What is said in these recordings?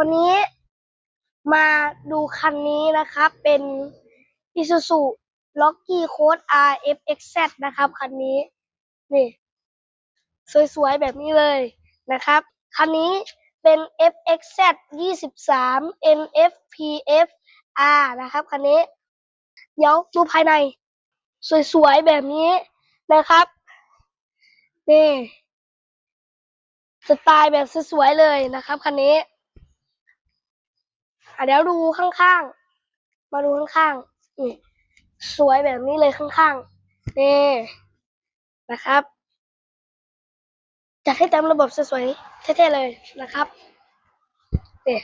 วันนี้มาดูคันนี้นะครับ เป็น Isuzu Rocky Code RFXZ นะครับ คันนี้ นี่ สวยๆ แบบนี้เลยนะครับ คันนี้เป็น FXZ 23 NFPF R นะครับ คันนี้ เดี๋ยวดูภายใน สวยๆ แบบนี้นะครับ นี่สไตล์แบบสวยๆเลยนะครับคันนี้ อะเดี๋ยวดูข้างๆ มาดูข้างๆนี่สวยแบบนี้เลยข้างๆ นี่นะครับ จัดให้เต็มระบบสวยๆเท่ๆเลยนะครับนี่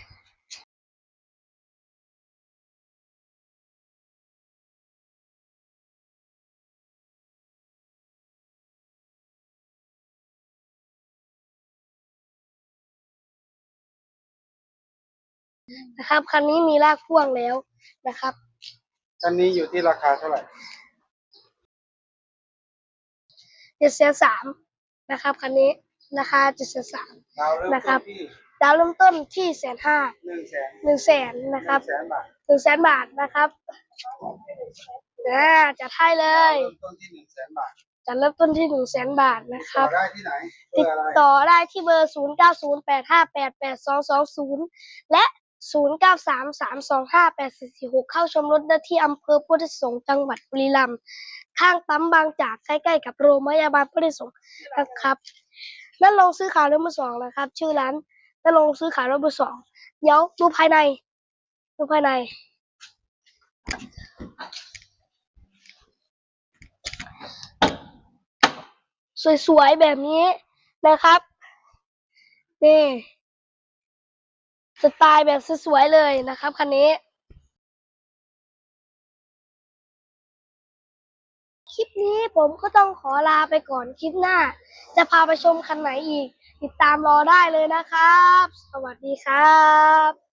นะครับ คันนี้มีลากพ่วงแล้วนะครับ คันนี้อยู่ที่ราคาเท่าไหร่เจ็ดแสนสามนะครับ คันนี้ราคาเจ็ดแสนสาม ดาวเริ่มนะคต้รันบที่ดาวเริ่มต้นที่แสนห้าหนึ่งแสนหนึ่งแสนหนะครับนึ่งแสนบาทหนึ่งแสนบาทนะครับอ่าจัดให้เลดาวย เริ่มต้นที่หนึ่งแสนบาทจัดเริ่มต้นที่หนึ่งแสนบาทนะคต่รัอบ ได้ที่ไหนเบติอดร์อะไรต่อได้ที่เบอร์ศูนย์เก้าศูนย์แปดห้าแปดแปดสองสองศูนย์และ ศูนย์เก้าสามสามสองห้าแปดสี่สี่หกเข้าชมรถได้ที่อำเภอพุทธสงฆ์จังหวัดบุรีรัมย์ข้างปั๊มบางจากใกล้ๆกับโรงพยาบาลพุทธสงฆ์นะครับนั่นลงซื้อขายรถมือสองนะครับ ชื่อร้านนั่นลงซื้อขายรถมือสองเดี๋ยวดูภายใน ดูภายใน สวยๆแบบนี้นะครับนี่ สไตล์แบบสวยๆเลยนะครับคันนี้ คลิปนี้ผมก็ต้องขอลาไปก่อนคลิปหน้า จะพาไปชมคันไหนอีก ติดตามรอได้เลยนะครับ สวัสดีครับ